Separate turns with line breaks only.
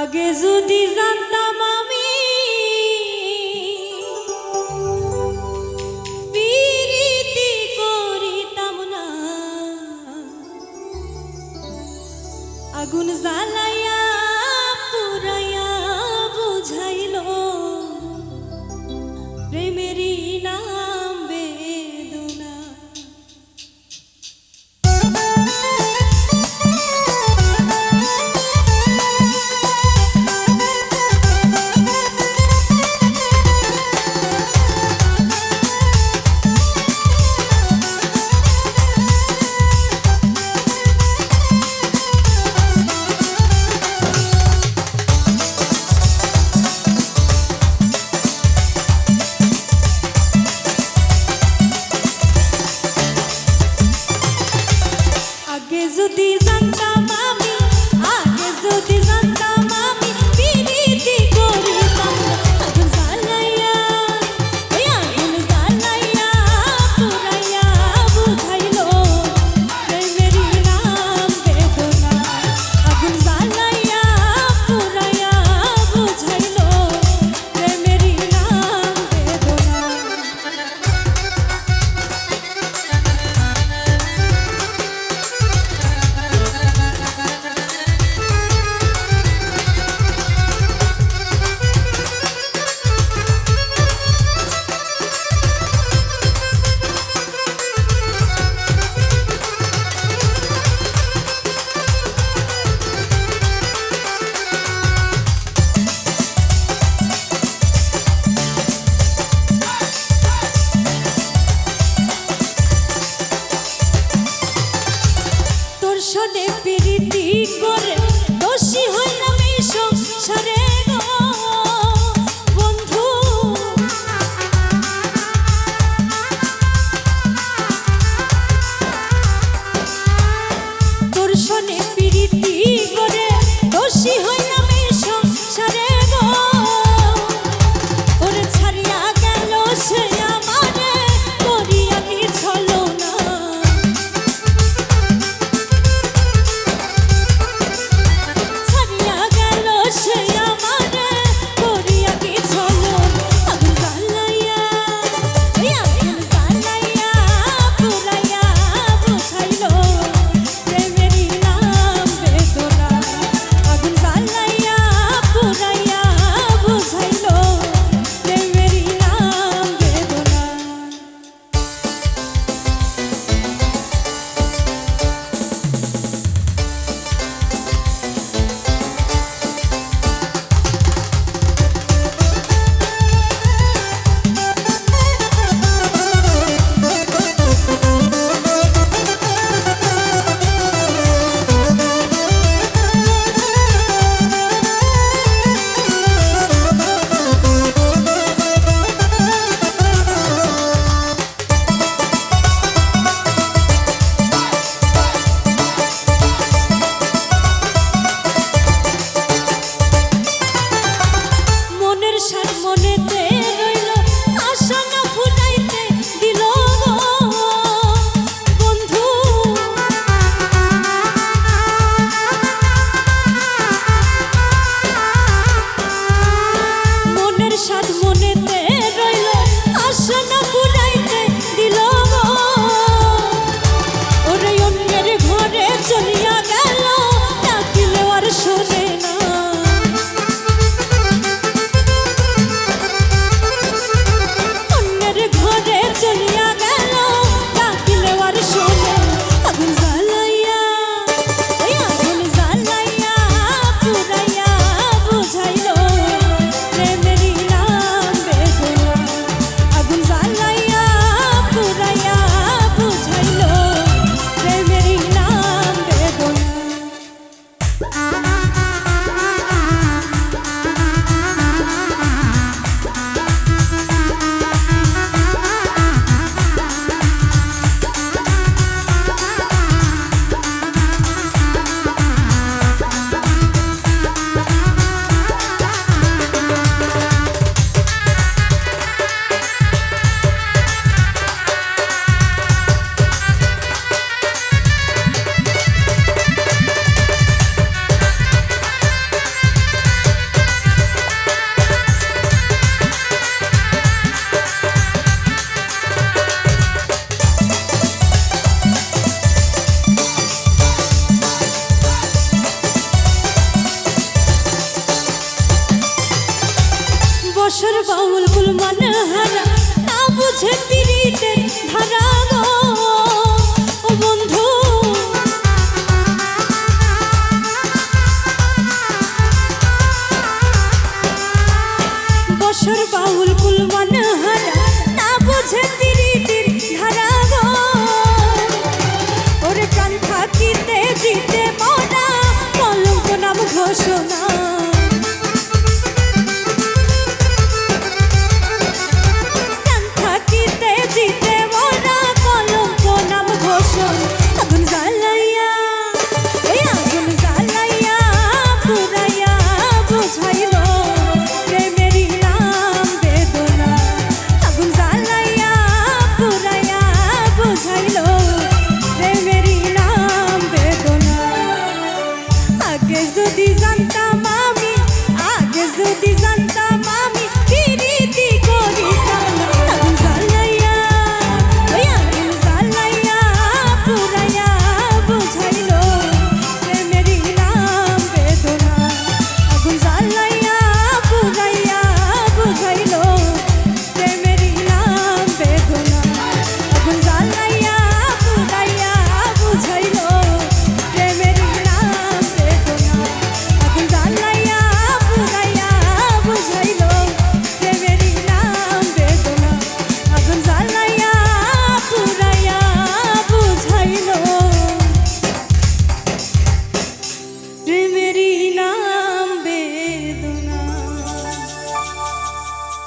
আগে যদি জানতাম আমি বিরীতি করিতাম না। আগুন জ্বালাই মনে প্রীতি করে। দোষী হয় না যশোর বাউল ফুল মানে হারা না বুঝে তিরিতে ধারা বাউল